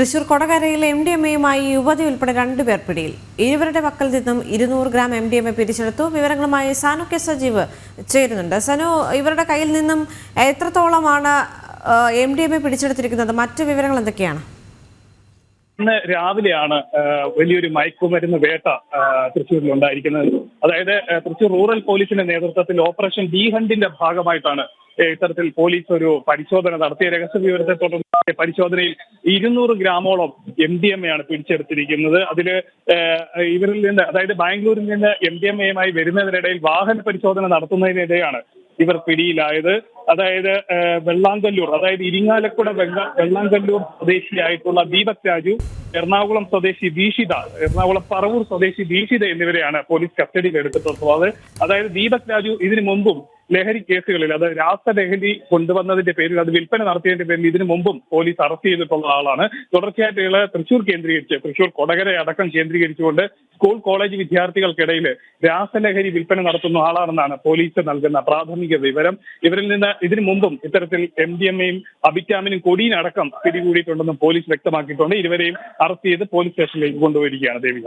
തൃശൂർ കൊടകരയിൽ M D M എയുമായി യുവതി ഉൾപ്പെടെ രണ്ടുപേർ പിടിയിൽ. ഇരുവരുടെ വക്കൽ നിന്നും ഇരുന്നൂറ് gram M D M A പിരിച്ചെടുത്തു വിവരങ്ങളുമായി സനു കെ സജീവ് ചേരുന്നുണ്ട്. സനു ഇവരുടെ കയ്യിൽ നിന്നും എത്രത്തോളമാണ് എം ഡി എം എ പിടിച്ചെടുത്തിരിക്കുന്നത്? മറ്റു വിവരങ്ങൾ എന്തൊക്കെയാണ്? ഇന്ന് രാവിലെയാണ് വലിയൊരു മയക്കുമരുന്ന് വേട്ട തൃശ്ശൂരിൽ ഉണ്ടായിരിക്കുന്നത് അതായത് തൃശ്ശൂർ റൂറൽ പോലീസിന്റെ നേതൃത്വത്തിൽ ഓപ്പറേഷൻ ഡി ഹണ്ടിന്റെ ഭാഗമായിട്ടാണ് ഇത്തരത്തിൽ പോലീസ് ഒരു പരിശോധന നടത്തിയ രഹസ്യ വിവരത്തെ തുടർന്ന് പരിശോധനയിൽ ഇരുന്നൂറ് ഗ്രാമോളം എം ഡി എം എ ആണ് പിടിച്ചെടുത്തിരിക്കുന്നത്. അതിൽ ഇവരിൽ നിന്ന് അതായത് ബാംഗ്ലൂരിൽ നിന്ന് എം ഡി എം എയുമായി വരുന്നതിനിടയിൽ വാഹന പരിശോധന നടത്തുന്നതിനിടെയാണ് ഇവർ പിടിയിലായത്. അതായത് വെള്ളാങ്കല്ലൂർ അതായത് ഇരിങ്ങാലക്കുട വെള്ള- വെള്ളാങ്കല്ലൂർ സ്വദേശിയായിട്ടുള്ള ദീപക് രാജു എറണാകുളം സ്വദേശി ദീക്ഷിത എറണാകുളം പറവൂർ സ്വദേശി ദീക്ഷിത എന്നിവരെയാണ് പോലീസ് കസ്റ്റഡിയിൽ എടുത്തിട്ടുള്ളത്. അതായത് ദീപക് രാജു ഇതിനു മുമ്പും ലഹരി കേസുകളിൽ അത് രാസലഹരി കൊണ്ടുവന്നതിന്റെ പേരിൽ അത് വിൽപ്പന നടത്തിയതിന്റെ പേരിൽ ഇതിനു മുമ്പും പോലീസ് അറസ്റ്റ് ചെയ്തിട്ടുള്ള ആളാണ്. തുടർച്ചയായിട്ട് ഇയാളെ തൃശൂർ കേന്ദ്രീകരിച്ച് തൃശൂർ കൊടകര അടക്കം കേന്ദ്രീകരിച്ചുകൊണ്ട് സ്കൂൾ കോളേജ് വിദ്യാർത്ഥികൾക്കിടയിൽ രാസലഹരി വിൽപ്പന നടത്തുന്ന ആളാണെന്നാണ് പോലീസ് നൽകുന്ന പ്രാഥമിക വിവരം. ഇവരിൽ നിന്ന് ഇതിനു മുമ്പും ഇത്തരത്തിൽ എം ഡി എമ്മയും അബിറ്റാമിനും കൊടിയും അടക്കം പിടികൂടിയിട്ടുണ്ടെന്നും പോലീസ് വ്യക്തമാക്കിയിട്ടുണ്ട്. ഇരുവരെയും അറസ്റ്റ് ചെയ്ത് പോലീസ് സ്റ്റേഷനിലേക്ക് കൊണ്ടുപോയിരിക്കുകയാണ് ദേവിക.